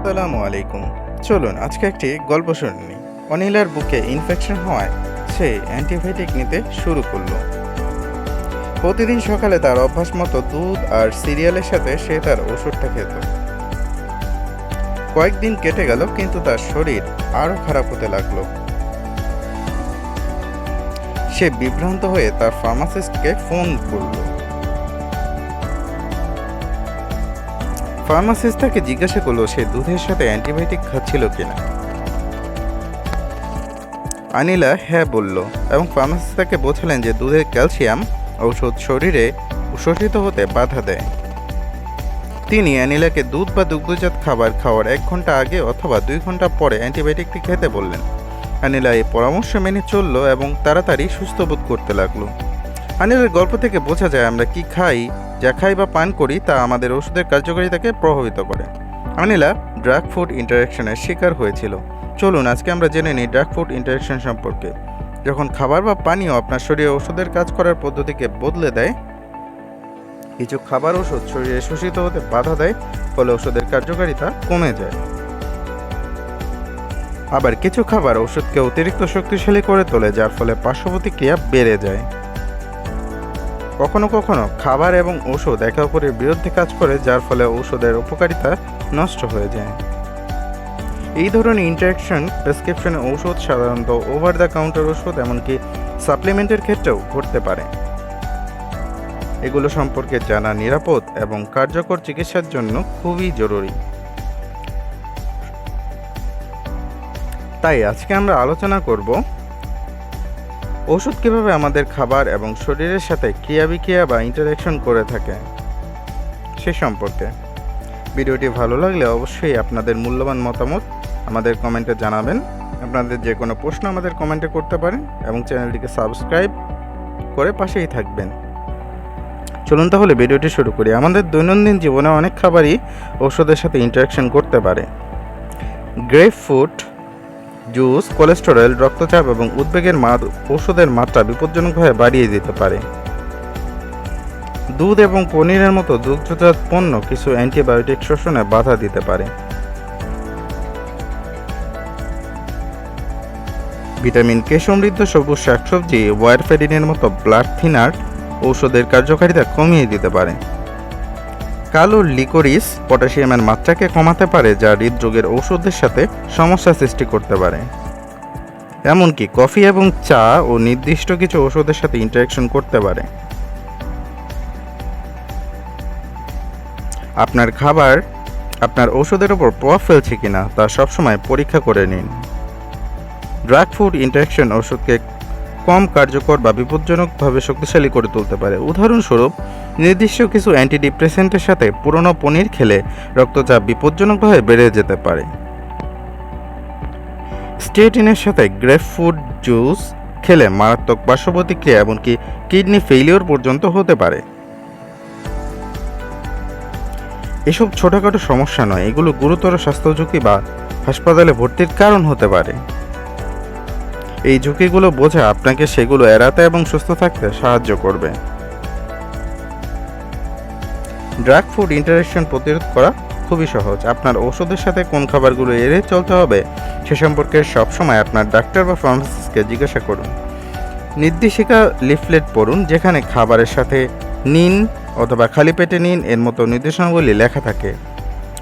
আসসালামু আলাইকুম। চলুন, আজকে একটি গল্প শুনে নিই। অনিলার বুকে ইনফেকশন হওয়ায় সে অ্যান্টিবায়োটিক নিতে শুরু করল। প্রতিদিন সকালে তার অভ্যাস মতো দুধ আর সিরিয়ালের সাথে সে তার ওষুধটা খেত। কয়েকদিন কেটে গেল, কিন্তু তার শরীর আরও খারাপ হতে লাগল। সে বিভ্রান্ত হয়ে তার ফার্মাসিস্টকে ফোন করল। ফার্মাসিস্ট তাকে জিজ্ঞাসা করল সে দুধের সাথে অ্যান্টিবায়োটিক খাচ্ছিল কিনা। আনিলা হ্যাঁ বলল এবং ফার্মাসিস্ট তাকে বোঝালেন যে দুধের ক্যালসিয়াম ঔষধ শরীরে শোষিত হতে বাধা দেয়। তিনি অ্যানিলাকে দুধ বা দুগ্ধজাত খাবার খাওয়ার এক ঘণ্টা আগে অথবা দুই ঘণ্টা পরে অ্যান্টিবায়োটিকটি খেতে বললেন। অনিলা এই পরামর্শ মেনে চলল এবং তাড়াতাড়ি সুস্থ বোধ করতে লাগল। অনিলের গল্প থেকে বোঝা যায় আমরা কি খাই যা খাই বা পান করি তা আমাদের ওষুধের কার্যকারিতাকে প্রভাবিত করে। অনিলা ড্রাগ ফুড ইন্টারাকশনের শিকার হয়েছিল। চলুন, আজকে আমরা জেনে নিই ড্রাগ ফুড ইন্টারাকশন সম্পর্কে। যখন খাবার বা পানীয় আপনার শরীরে ওষুধের কাজ করার পদ্ধতিকে বদলে দেয়, কিছু খাবার ওষুধ শরীরে শোষিত হতে বাধা দেয়, ফলে ওষুধের কার্যকারিতা কমে যায়। আবার কিছু খাবার ওষুধকে অতিরিক্ত শক্তিশালী করে তোলে, যার ফলে পার্শ্ব প্রতিক্রিয়া বেড়ে যায়। কখনো কখনো খাবার এবং ওষুধ একে অপরের বিরুদ্ধে কাজ করে, যার ফলে ঔষধের উপকারিতা নষ্ট হয়ে যায়। এই ধরনের ইন্টারাকশন প্রেসক্রিপশনে ঔষধ, সাধারণত ওভার দ্য কাউন্টার ওষুধ এমনকি সাপ্লিমেন্টের ক্ষেত্রেও ঘটতে পারে। এগুলো সম্পর্কে জানা নিরাপদ এবং কার্যকর চিকিৎসার জন্য খুবই জরুরি। তাই আজকে আমরা আলোচনা করব ওষুধ কীভাবে আমাদের খাবার এবং শরীরের সাথে ক্রিয়া বিক্রিয়া বা ইন্টারাকশন করে থাকে, সে সম্পর্কে। ভিডিওটি ভালো লাগলে অবশ্যই আপনাদের মূল্যবান মতামত আমাদের কমেন্টে জানাবেন। আপনাদের যে কোনো প্রশ্ন আমাদের কমেন্টে করতে পারেন এবং চ্যানেলটিকে সাবস্ক্রাইব করে পাশেই থাকবেন। চলুন তাহলে ভিডিওটি শুরু করি। আমাদের দৈনন্দিন জীবনে অনেক খাবারই ওষুধের সাথে ইন্টারাকশন করতে পারে। গ্রেপ ফ্রুট জুস, কোলেস্টেরল, রক্তচাপ এবং উদ্বেগের ওষুধের মাত্রা বিপজ্জনকভাবে বাড়িয়ে দিতে পারে। দুধ এবং পনিরের মতো দুগ্ধজাত পণ্য কিছু অ্যান্টিবায়োটিক শোষণে বাধা দিতে পারে। ভিটামিন কে সমৃদ্ধ সবুজ শাকসবজি ওয়ারফেরিনের মতো ব্লাড থিনার ঔষধের কার্যকারিতা কমিয়ে দিতে পারে। কালো লিকোরিস পটাশিয়ামের মাত্রাকে কমাতে পারে, যা হৃদরোগের ঔষধের সাথে সমস্যা সৃষ্টি করতে পারে। এমনকি কফি এবং চা ও নির্দিষ্ট কিছু ওষুধের সাথে ইন্টারাকশন করতে পারে। আপনার খাবার, আপনার ওষুধের ওপর প্রভাব ফেলছে কিনা, তা সবসময় পরীক্ষা করে নিন। ড্রাগ ফুড ইন্টারাকশন ওষুধকে কম কার্যকর বা বিপজ্জনকভাবে শক্তিশালী করে তুলতে পারে। উদাহরণস্বরূপ নির্দিষ্ট কিছু অ্যান্টিডিপ্রেসেন্টের সাথে পুরনো পনির খেলে রক্তচাপ বিপজ্জনকভাবে বেড়ে যেতে পারে। স্টেটিনের সাথে গ্রেপ ফুড জুস খেলে মারাত্মক পার্শ্ব প্রতিক্রিয়া এমনকি কিডনি ফেইলিওর পর্যন্ত হতে পারে। এসব ছোটোখাটো সমস্যা নয়, এগুলো গুরুতর স্বাস্থ্য ঝুঁকি বা হাসপাতালে ভর্তির কারণ হতে পারে। এই ঝুঁকিগুলো বোঝা আপনাকে সেগুলো এড়াতে এবং সুস্থ থাকতে সাহায্য করবে। ড্রাগ ফুড ইন্টারাকশন প্রতিরোধ করা খুবই সহজ। আপনার ওষুধের সাথে কোন খাবারগুলো এড়ে চলতে হবে সে সম্পর্কে সবসময় আপনার ডাক্তার বা ফার্মাসিস্টকে জিজ্ঞাসা করুন। নির্দেশিকা লিফলেট পড়ুন, যেখানে খাবারের সাথে নিন অথবা খালি পেটে নিন, এর মতো নির্দেশনাগুলি লেখা থাকে।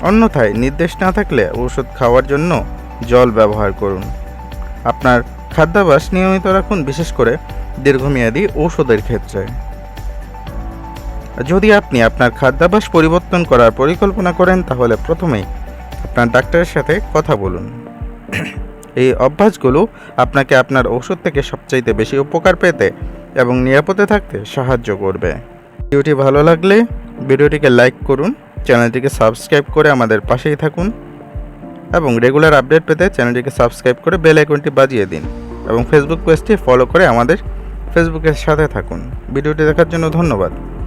অন্যথায় নির্দেশ না থাকলে ওষুধ খাওয়ার জন্য জল ব্যবহার করুন। আপনার খাদ্যাভ্যাস নিয়মিত রাখুন, বিশেষ করে দীর্ঘমেয়াদী ঔষধের ক্ষেত্রে। যদি আপনি আপনার খাদ্যাভ্যাস পরিবর্তন করার পরিকল্পনা করেন, তাহলে প্রথমেই আপনার ডাক্তারের সাথে কথা বলুন। এই অভ্যাসগুলো আপনাকে আপনার ওষুধ থেকে সবচাইতে বেশি উপকার পেতে এবং নিরাপদে থাকতে সাহায্য করবে। ভিডিওটি ভালো লাগলে ভিডিওটিকে লাইক করুন, চ্যানেলটিকে সাবস্ক্রাইব করে আমাদের পাশেই থাকুন এবং রেগুলার আপডেট পেতে চ্যানেলটিকে সাবস্ক্রাইব করে বেল আইকনটি বাজিয়ে দিন এবং ফেসবুক পেজটি ফলো করে আমাদের ফেসবুকের সাথে থাকুন। ভিডিওটি দেখার জন্য ধন্যবাদ।